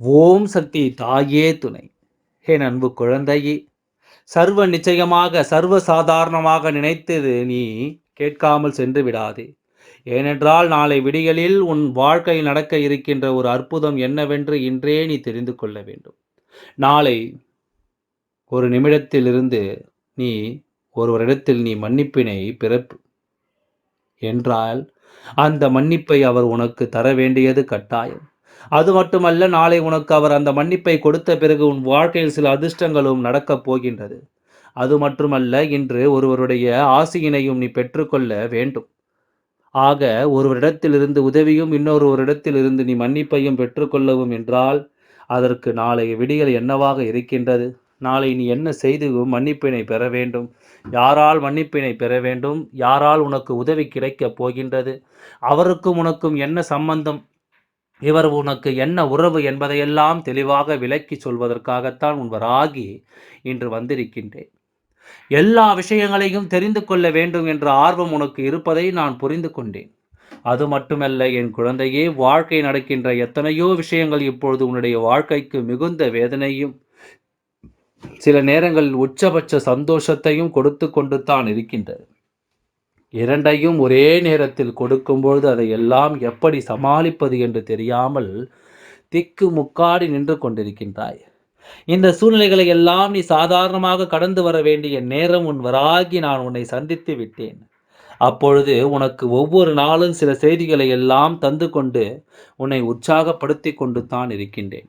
ஓம் சக்தி தாயே துணை. என் அன்பு குழந்தையே சர்வ நிச்சயமாக சர்வ சாதாரணமாக நினைத்தது நீ கேட்காமல் சென்று விடாதே. ஏனென்றால் நாளை விடிகளில் உன் வாழ்க்கையில் நடக்க இருக்கின்ற ஒரு அற்புதம் என்னவென்று இன்றே நீ தெரிந்து கொள்ள வேண்டும். நாளை ஒரு நிமிடத்திலிருந்து நீ ஒருவரிடத்தில் நீ மன்னிப்பினை பிறப்பு. என்றால் அந்த மன்னிப்பை அவர் உனக்கு தர வேண்டியது கட்டாயம். அது மட்டுமல்ல நாளை உனக்கு அவர் அந்த மன்னிப்பை கொடுத்த பிறகு உன் வாழ்க்கையில் சில அதிர்ஷ்டங்களும் நடக்கப் போகின்றது. அது மட்டுமல்ல இன்று ஒருவருடைய ஆசையினையும் நீ பெற்றுக்கொள்ள வேண்டும். ஆக ஒருவரிடத்திலிருந்து உதவியும் இன்னொருவரிடத்திலிருந்து நீ மன்னிப்பையும் பெற்றுக்கொள்ளவும் என்றால் அதற்கு நாளை விடிகள் என்னவாக இருக்கின்றது? நாளை நீ என்ன செய்து மன்னிப்பினை பெற வேண்டும்? யாரால் மன்னிப்பினை பெற வேண்டும்? யாரால் உனக்கு உதவி கிடைக்கப் போகின்றது? அவருக்கும் உனக்கும் என்ன சம்பந்தம்? இவர் உனக்கு என்ன உறவு என்பதையெல்லாம் தெளிவாக விளக்கி சொல்வதற்காகத்தான் உன் வராகி இன்று வந்திருக்கின்றேன். எல்லா விஷயங்களையும் தெரிந்து கொள்ள வேண்டும் என்ற ஆர்வம் உனக்கு இருப்பதை நான் புரிந்து கொண்டேன். அது மட்டுமல்ல என் குழந்தையே வாழ்க்கை நடக்கின்ற எத்தனையோ விஷயங்கள் இப்பொழுது உன்னுடைய வாழ்க்கைக்கு மிகுந்த வேதனையும் சில நேரங்களில் உச்சபட்ச சந்தோஷத்தையும் கொடுத்து கொண்டு தான் இருக்கின்றது இரண்டையும் ஒரே நேரத்தில் கொடுக்கும்பொழுது அதை எல்லாம் எப்படி சமாளிப்பது என்று தெரியாமல் திக்கு முக்காடி நின்று கொண்டிருக்கின்றாய். இந்த சூழ்நிலைகளை எல்லாம் நீ சாதாரணமாக கடந்து வர வேண்டிய நேரம் உன் வராகி நான் உன்னை சந்தித்து விட்டேன். அப்பொழுது உனக்கு ஒவ்வொரு நாளும் சில செய்திகளை எல்லாம் தந்து கொண்டு உன்னை உற்சாகப்படுத்தி கொண்டு தான் இருக்கின்றேன்.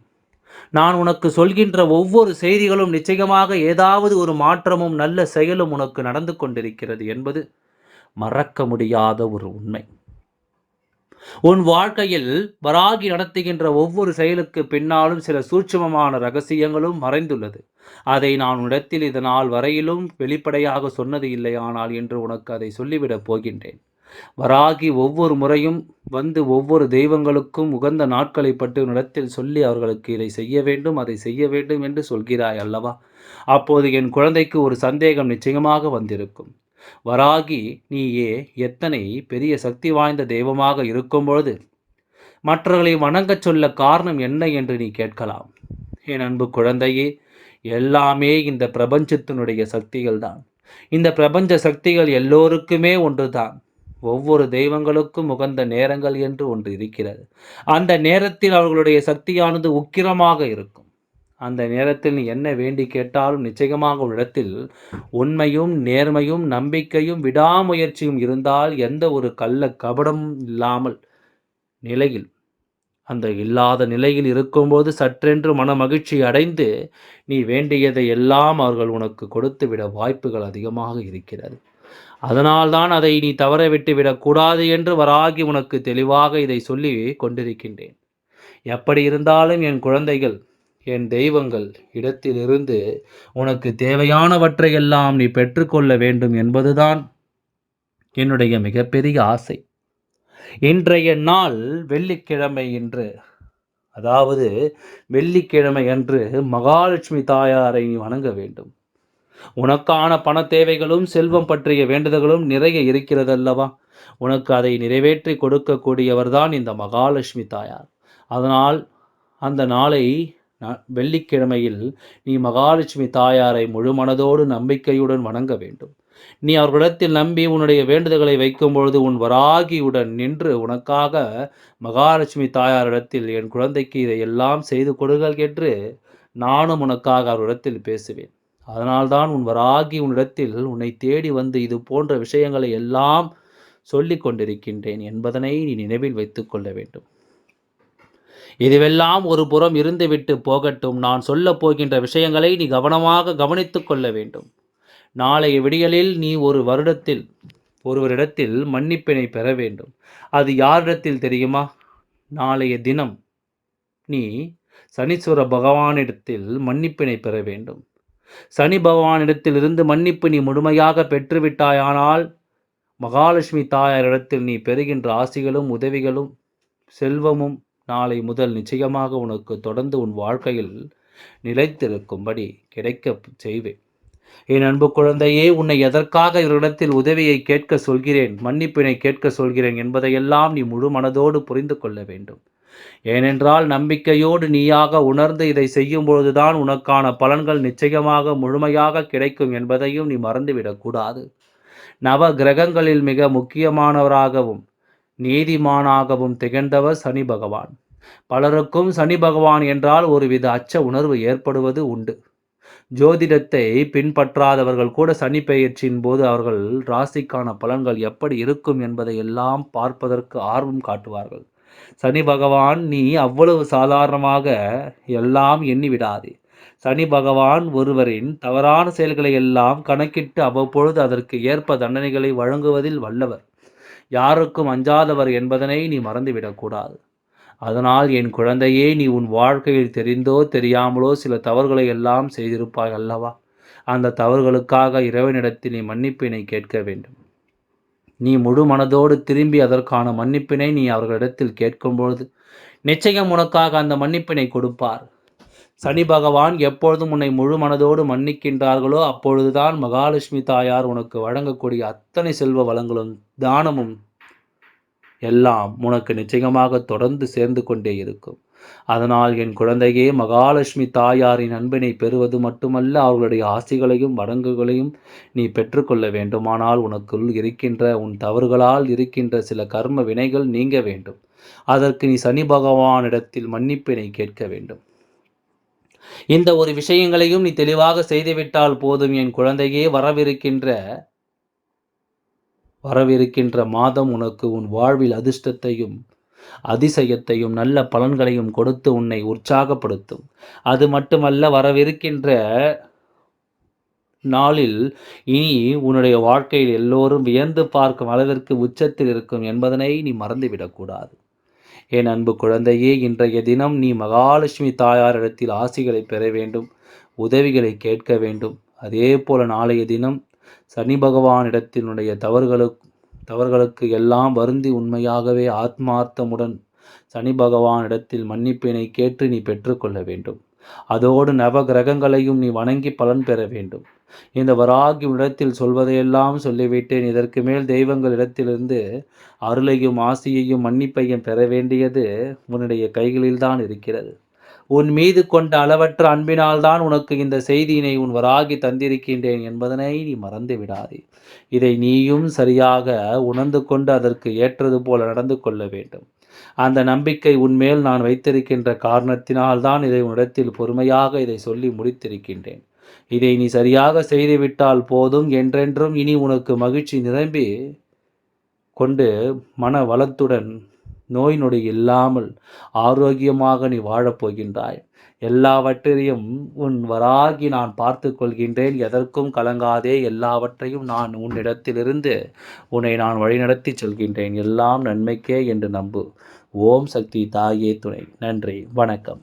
நான் உனக்கு சொல்கின்ற ஒவ்வொரு செய்திகளும் நிச்சயமாக ஏதாவது ஒரு மாற்றமும் நல்ல செயலும் உனக்கு நடந்து கொண்டிருக்கிறது என்பது மறக்க முடியாத ஒரு உண்மை. உன் வாழ்க்கையில் வராகி நடத்துகின்ற ஒவ்வொரு செயலுக்கு பின்னாலும் சில சூட்சமமான ரகசியங்களும் மறைந்துள்ளது. அதை நான் உன்னிடத்தில் இதனால் வரையிலும் வெளிப்படையாக சொன்னது இல்லையானால் என்று உனக்கு அதை சொல்லிவிடப் போகின்றேன். வராகி ஒவ்வொரு முறையும் வந்து ஒவ்வொரு தெய்வங்களுக்கும் உகந்த நாட்களை பற்றி உன்னிடத்தில் சொல்லி அவர்களுக்கு இதை செய்ய வேண்டும் அதை செய்ய வேண்டும் என்று சொல்கிறாய் அல்லவா? அப்போது என் குழந்தைக்கு ஒரு சந்தேகம் நிச்சயமாக வந்திருக்கும். வராகி நீயே எத்தனை பெரிய சக்தி வாய்ந்த தெய்வமாக இருக்கும் பொழுது மற்றவர்களை வணங்கச் சொல்ல காரணம் என்ன என்று நீ கேட்கலாம். என் அன்பு குழந்தையே எல்லாமே இந்த பிரபஞ்சத்தினுடைய சக்திகள் தான் இந்த பிரபஞ்ச சக்திகள் எல்லோருக்குமே ஒன்றுதான். ஒவ்வொரு தெய்வங்களுக்கும் உகந்த நேரங்கள் என்று ஒன்று இருக்கிறது. அந்த நேரத்தில் அவர்களுடைய சக்தியானது உக்கிரமாக இருக்கும். அந்த நேரத்தில் நீ என்ன வேண்டி கேட்டாலும் நிச்சயமாக ஒரு இடத்தில் உண்மையும் நேர்மையும் நம்பிக்கையும் விடாமுயற்சியும் இருந்தால் எந்த ஒரு கள்ள கபடமும் இல்லாமல் நிலையில் அந்த இல்லாத நிலையில் இருக்கும்போது சற்றென்று மன மகிழ்ச்சி அடைந்து நீ வேண்டியதை எல்லாம் அவர்கள் உனக்கு கொடுத்து விட வாய்ப்புகள் அதிகமாக இருக்கிறது. அதனால்தான் அதை நீ தவற விட்டுவிடக்கூடாது என்று வராகி உனக்கு தெளிவாக இதை சொல்லி கொண்டிருக்கின்றேன். எப்படி இருந்தாலும் என் குழந்தைகள் என் தெய்வங்கள் இடத்திலிருந்து உனக்கு தேவையானவற்றையெல்லாம் நீ பெற்றுக்கொள்ள வேண்டும் என்பதுதான் என்னுடைய மிகப்பெரிய ஆசை. இன்றைய நாள் வெள்ளிக்கிழமை என்று அதாவது வெள்ளிக்கிழமை அன்று மகாலட்சுமி தாயாரை நீ வணங்க வேண்டும். உனக்கான பண தேவைகளும் செல்வம் பற்றிய வேண்டுதல்களும் நிறைய இருக்கிறது அல்லவா உனக்கு அதை நிறைவேற்றி கொடுக்கக்கூடியவர்தான் இந்த மகாலட்சுமி தாயார். அதனால் அந்த நாளை வெள்ளிக்கிழமையில் நீ மகாலட்சுமி தாயாரை முழு மனதோடு நம்பிக்கையுடன் வணங்க வேண்டும். நீ அவர்களிடத்தில் நம்பி உன்னுடைய வேண்டுதல்களை வைக்கும் பொழுது உன் வராகியுடன் நின்று உனக்காக மகாலட்சுமி தாயாரிடத்தில் என் குழந்தைக்கு இதையெல்லாம் செய்து கொடுங்கள் என்று நானும் உனக்காக அவரிடத்தில் பேசுவேன். அதனால்தான் உன் வராகி உன்னிடத்தில் உன்னை தேடி வந்து இது போன்ற விஷயங்களை எல்லாம் சொல்லிக் கொண்டிருக்கின்றேன் என்பதனை நீ நினைவில் வைத்துக் கொள்ள வேண்டும். இதுவெல்லாம் ஒரு புறம் இருந்துவிட்டு போகட்டும். நான் சொல்லப் போகின்ற விஷயங்களை நீ கவனமாக கவனித்து கொள்ள வேண்டும். நாளைய விடியலில் நீ ஒரு வருடத்தில் ஒருவரிடத்தில் மன்னிப்பினை பெற வேண்டும். அது யாரிடத்தில் தெரியுமா? நாளைய தினம் நீ சனீஸ்வர பகவானிடத்தில் மன்னிப்பினை பெற வேண்டும். சனி பகவானிடத்திலிருந்து மன்னிப்பு நீ முழுமையாக பெற்றுவிட்டாயானால் மகாலட்சுமி தாயாரிடத்தில் நீ பெறுகின்ற ஆசிகளும் உதவிகளும் செல்வமும் நாளை முதல் நிச்சயமாக உனக்கு தொடர்ந்து உன் வாழ்க்கையில் நிலைத்திருக்கும்படி கிடைக்க செய்வேன். என் அன்பு குழந்தையே உன்னை எதற்காக இவரிடத்தில் உதவியை கேட்க சொல்கிறேன் மன்னிப்பினை கேட்க சொல்கிறேன் என்பதையெல்லாம் நீ முழு மனதோடு புரிந்து கொள்ள வேண்டும். ஏனென்றால் நம்பிக்கையோடு நீயாக உணர்ந்து இதை செய்யும்பொழுதுதான் உனக்கான பலன்கள் நிச்சயமாக முழுமையாக கிடைக்கும் என்பதையும் நீ மறந்துவிடக்கூடாது நவ கிரகங்களில் மிக முக்கியமானவராகவும் நீதிமானாகவும் திகழ்ந்தவர் சனி பகவான். பலருக்கும் சனி பகவான் என்றால் ஒருவித அச்ச உணர்வு ஏற்படுவது உண்டு. ஜோதிடத்தை பின்பற்றாதவர்கள் கூட சனி பெயர்ச்சியின் போது அவர்கள் ராசிக்கான பலன்கள் எப்படி இருக்கும் என்பதை எல்லாம் பார்ப்பதற்கு ஆர்வம் காட்டுவார்கள். சனி பகவான் நீ அவ்வளவு சாதாரணமாக எல்லாம் எண்ணிவிடாதே. சனி பகவான் ஒருவரின் தவறான செயல்களை எல்லாம் கணக்கிட்டு அவ்வப்பொழுது அதற்கு ஏற்ப தண்டனைகளை வழங்குவதில் வல்லவர். யாருக்கும் அஞ்சாதவர் என்பதனை நீ மறந்துவிடக்கூடாது. அதனால் என் குழந்தையே நீ உன் வாழ்க்கையில் தெரிந்தோ தெரியாமலோ சில தவறுகளை எல்லாம் செய்திருப்பாய் அல்லவா? அந்த தவறுகளுக்காக இறைவனிடத்தில் நீ மன்னிப்பினை கேட்க வேண்டும். நீ முழு மனதோடு திரும்பி அதற்கான மன்னிப்பினை நீ அவர்களிடத்தில் கேட்கும்பொழுது நிச்சயம் உனக்காக அந்த மன்னிப்பினை கொடுப்பார். சனி பகவான் எப்பொழுதும் உன்னை முழு மனதோடு மன்னிக்கின்றார்களோ அப்பொழுதுதான் மகாலட்சுமி தாயார் உனக்கு வழங்கக்கூடிய அத்தனை செல்வ வளங்களும் தானமும் எல்லாம் உனக்கு நிச்சயமாக தொடர்ந்து சேர்ந்து கொண்டே இருக்கும். அதனால் என் குழந்தையே மகாலட்சுமி தாயாரின் அன்பினை பெறுவது மட்டுமல்ல அவர்களுடைய ஆசிகளையும் வடங்குகளையும் நீ பெற்றுக்கொள்ள வேண்டுமானால் உனக்குள் இருக்கின்ற உன் தவறுகளால் இருக்கின்ற சில கர்ம வினைகள் நீங்க வேண்டும். அதற்கு நீ சனி பகவானிடத்தில் மன்னிப்பினை கேட்க வேண்டும். இந்த ஒரு விஷயங்களையும் நீ தெளிவாக செய்துவிட்டால் போதும் என் குழந்தையே வரவிருக்கின்ற வரவிருக்கின்ற மாதம் உனக்கு உன் வாழ்வில் அதிர்ஷ்டத்தையும் அதிசயத்தையும் நல்ல பலன்களையும் கொடுத்து உன்னை உற்சாகப்படுத்தும். அது மட்டுமல்ல வரவிருக்கின்ற நாளில் இனி உன்னுடைய வாழ்க்கையில் எல்லோரும் வியந்து பார்க்கும் அளவிற்கு உச்சத்தில் இருக்கும் என்பதனை நீ மறந்துவிடக்கூடாது. என் அன்பு குழந்தையே இன்றைய தினம் நீ மகாலட்சுமி தாயாரிடத்தில் ஆசிகளை பெற வேண்டும் உதவிகளை கேட்க வேண்டும். அதே போல நாளைய தினம் சனி பகவானிடத்தினுடைய தவறுகளுக்கு தவறுகளுக்கு எல்லாம் வருந்தி உண்மையாகவே ஆத்மார்த்தமுடன் சனி பகவானிடத்தில் மன்னிப்பினை கேட்டு நீ பெற்றுக்கொள்ள வேண்டும். அதோடு நவ கிரகங்களையும் நீ வணங்கி பலன் பெற வேண்டும். இந்த வராகி இடத்தில் சொல்வதையெல்லாம் சொல்லிவிட்டேன். இதற்கு மேல் தெய்வங்கள் இடத்திலிருந்து அருளையும் ஆசியையும் மன்னிப்பையும் பெற வேண்டியது உன்னுடைய கைகளில்தான் இருக்கிறது. உன் மீது கொண்ட அளவற்ற அன்பினால்தான் உனக்கு இந்த செய்தியினை உன் வராகி தந்திருக்கின்றேன் என்பதனை நீ மறந்து விடாதே. இதை நீயும் சரியாக உணர்ந்து கொண்டு அதற்கு ஏற்றது போல நடந்து கொள்ள வேண்டும். அந்த நம்பிக்கை உன்மேல் நான் வைத்திருக்கின்ற காரணத்தினால்தான் இதை உன்னிடத்தில் பொறுமையாக இதை சொல்லி முடித்திருக்கின்றேன். இதை நீ சரியாக செய்துவிட்டால் போதும் என்றென்றும் இனி உனக்கு மகிழ்ச்சி நிரம்பி கொண்டு மன வளத்துடன் நோய் நொடி இல்லாமல் ஆரோக்கியமாக நீ வாழப்போகின்றாய் எல்லாவற்றையும் உன் வராகி நான் பார்த்து கொள்கின்றேன். எதற்கும் கலங்காதே. எல்லாவற்றையும் நான் உன்னிடத்திலிருந்து உன்னை நான் வழிநடத்தி செல்கின்றேன். எல்லாம் நன்மைக்கே என்று நம்பு. ஓம் சக்தி தாயே துணை. நன்றி. வணக்கம்.